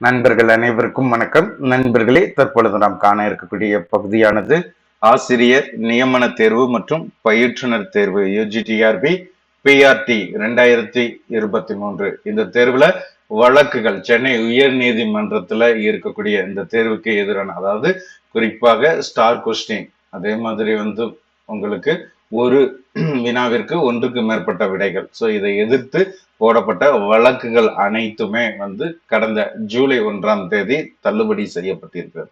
நண்பர்கள் அனைவருக்கும் வணக்கம். நண்பர்களே தற்பொழுது நாம் காண இருக்கக்கூடிய பகுதியானது ஆசிரியர் நியமன தேர்வு மற்றும் பயிற்றுனர் தேர்வு யூஜிடிஆர்பி பிஆர்டி ரெண்டாயிரத்தி இருபத்தி மூன்று. இந்த தேர்வுல வழக்குகள் சென்னை உயர் நீதிமன்றத்துல இருக்கக்கூடிய இந்த தேர்வுக்கு எதிரான அதாவது குறிப்பாக ஸ்டார் கொஸ்டின் அதே மாதிரி வந்து உங்களுக்கு ஒரு வினாவிற்கு ஒன்றுக்கு மேற்பட்ட விடைகள். ஸோ இதை எதிர்த்து போடப்பட்ட வழக்குகள் அனைத்துமே வந்து கடந்த ஜூலை ஒன்றாம் தேதி தள்ளுபடி செய்யப்பட்டிருக்கிறது.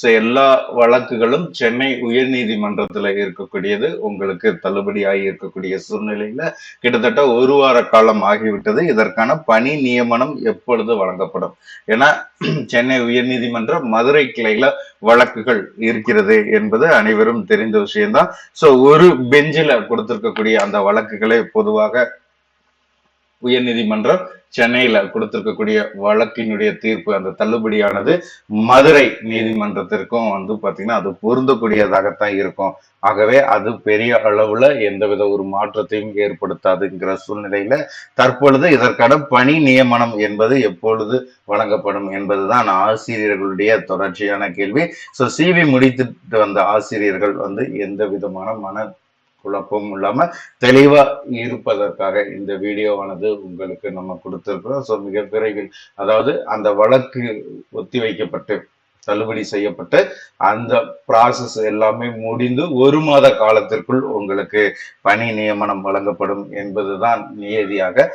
ஸோ எல்லா வழக்குகளும் சென்னை உயர்நீதிமன்றத்தில் இருக்கக்கூடியது. உங்களுக்கு தள்ளுபடி ஆகி இருக்கக்கூடிய சூழ்நிலையில கிட்டத்தட்ட ஒரு வார காலம் ஆகிவிட்டது. இதற்கான பணி நியமனம் எப்பொழுது வழங்கப்படும்? ஏன்னா சென்னை உயர்நீதிமன்ற மதுரை கிளையில வழக்குகள் இருக்கிறது என்பது அனைவரும் தெரிந்த விஷயம்தான். ஸோ ஒரு பெஞ்சில கொடுத்திருக்கக்கூடிய அந்த வழக்குகளை பொதுவாக உயர்நீதிமன்றம் சென்னையில கொடுத்திருக்கக்கூடிய வழக்கினுடைய தீர்ப்பு அந்த தள்ளுபடியானது மதுரை நீதிமன்றத்திற்கும் வந்து பாத்தீங்கன்னா அது பொருந்தக்கூடியதாகத்தான் இருக்கும். ஆகவே அது பெரிய அளவுல எந்தவித ஒரு மாற்றத்தையும் ஏற்படுத்தாதுங்கிற சூழ்நிலையில தற்பொழுது இதற்கான பணி நியமனம் என்பது எப்பொழுது வழங்கப்படும் என்பதுதான் ஆசிரியர்களுடைய தொடர்ச்சியான கேள்வி. ஸோ சிவி முடித்துட்டு வந்த ஆசிரியர்கள் வந்து எந்த விதமான மன குழப்பமும் இல்லாம தெளிவா இருப்பதற்காக இந்த வீடியோவானது உங்களுக்கு நம்ம கொடுத்திருக்கிறோம். ஸோ மிக விரைவில் அதாவது அந்த வழக்கு ஒத்தி வைக்கப்பட்டு தள்ளுபடி செய்யப்பட்டு அந்த ப்ராசஸ் எல்லாமே முடிந்து ஒரு மாத காலத்திற்குள் உங்களுக்கு பணி நியமனம் வழங்கப்படும் என்பதுதான் நியதியாக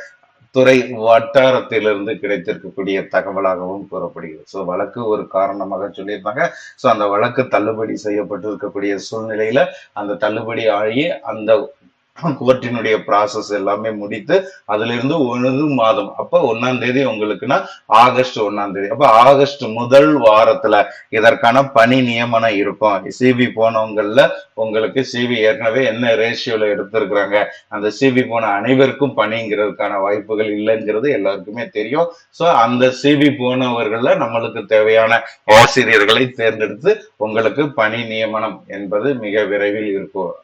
துறை வட்டாரத்திலிருந்து கிடைத்திருக்கக்கூடிய தகவலாகவும் கூறப்படுகிறது. ஸோ வழக்கு ஒரு காரணமாக சொல்லியிருப்பாங்க. ஸோ அந்த வழக்கு தள்ளுபடி செய்யப்பட்டிருக்கக்கூடிய சூழ்நிலையில அந்த தள்ளுபடி ஆகி அந்த கோர்ட்டினுடைய ப்ராசஸ் எல்லாமே முடித்து அதுல இருந்து ஒரு மாதம். அப்ப ஒன்னாம் தேதி உங்களுக்குன்னா ஆகஸ்ட் ஒன்னாம் தேதி. அப்ப ஆகஸ்ட் முதல் வாரத்துல இதற்கான பணி நியமனம் இருக்கும். சிபி போனவங்கல்ல உங்களுக்கு சிபி ஏற்கனவே என்ன ரேஷியோல எடுத்திருக்கிறாங்க அந்த சிபி போன அனைவருக்கும் பணிங்கிறதுக்கான வாய்ப்புகள் இல்லைங்கிறது எல்லாருக்குமே தெரியும். ஸோ அந்த சிபி போனவர்கள்ல நம்மளுக்கு தேவையான ஆசிரியர்களை தேர்ந்தெடுத்து உங்களுக்கு பணி நியமனம் என்பது மிக விரைவில் இருக்கும்.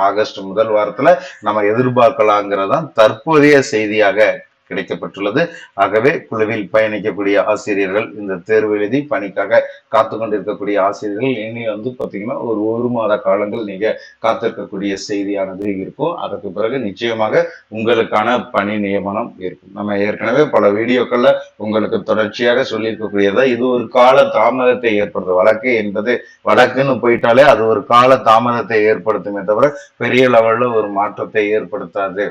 ஆகஸ்ட் முதல் வாரத்துல நம்ம எதிர்பார்க்கலாங்கிறதான் தற்போதைய செய்தியாக கிடைக்கப்பட்டுள்ளது. ஆகவே குழுவில் பயணிக்கக்கூடிய ஆசிரியர்கள் இந்த தேர்வு எழுதி பணிக்காக காத்து கொண்டிருக்கக்கூடிய ஆசிரியர்கள் இனி வந்து பார்த்தீங்கன்னா ஒரு ஒரு மாத காலங்கள் நீங்கள் காத்திருக்கக்கூடிய செய்தியானது இருக்கும். அதற்கு பிறகு நிச்சயமாக உங்களுக்கான பணி நியமனம் இருக்கும். நம்ம ஏற்கனவே பல வீடியோக்களில் உங்களுக்கு தொடர்ச்சியாக சொல்லியிருக்கக்கூடியதா இது ஒரு கால தாமதத்தை ஏற்படுத்தும். வழக்கு என்பது வழக்குன்னு போயிட்டாலே அது ஒரு கால தாமதத்தை ஏற்படுத்துமே தவிர பெரிய லெவலில் ஒரு மாற்றத்தை ஏற்படுத்தாது.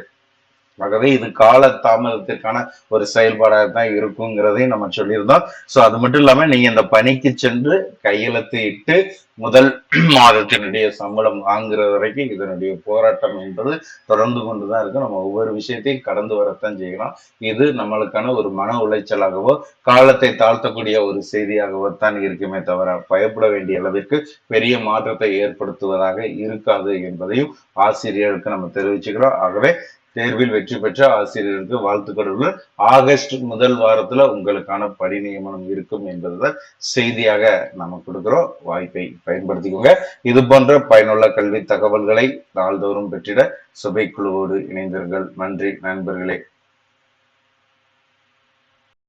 ஆகவே இது கால தாமதத்திற்கான ஒரு செயல்பாடாக தான் இருக்குங்கிறதையும் நம்ம சொல்லியிருந்தோம். ஸோ அது மட்டும் இல்லாம நீங்க இந்த பணிக்கு சென்று கையெழுத்து இட்டு முதல் மாதத்தினுடைய சம்பளம் வாங்குற வரைக்கும் இதனுடைய போராட்டம் என்பது தொடர்ந்து கொண்டு தான் இருக்கும். நம்ம ஒவ்வொரு விஷயத்தையும் கடந்து வரத்தான் செய்யலாம் இது நம்மளுக்கான ஒரு மன உளைச்சலாகவோ காலத்தை தாழ்த்தக்கூடிய ஒரு செய்தியாகவோ தான் இருக்குமே தவிர பயப்பட வேண்டிய அளவிற்கு பெரிய மாற்றத்தை ஏற்படுத்துவதாக இருக்காது என்பதையும் ஆசிரியர்களுக்கு நம்ம தெரிவிச்சுக்கிறோம். ஆகவே தேர்வில் வெற்றி பெற்ற ஆசிரியருக்கு வாழ்த்துக்களுடன் ஆகஸ்ட் முதல் வாரத்துல உங்களுக்கான பணி நியமனம் இருக்கும் என்பதுதான் செய்தியாக நம்ம கொடுக்கிறோம். வாய்ப்பை பயன்படுத்திக்கோங்க. இது போன்ற பயனுள்ள கல்வி தகவல்களை நாள்தோறும் பெற்றிட சுபை குழுவோடு இணைந்தீர்கள் நன்றி நண்பர்களே.